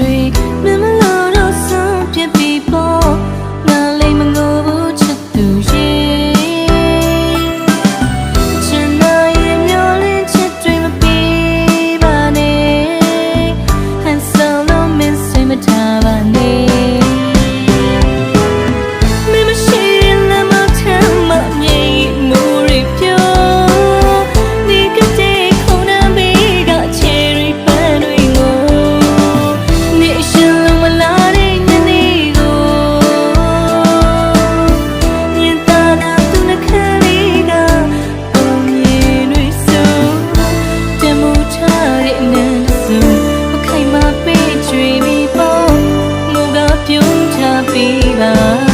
street. စုမခိုင်မပေးချွေပြီးပေါ့ငိုကပြုံးချပြီးပါ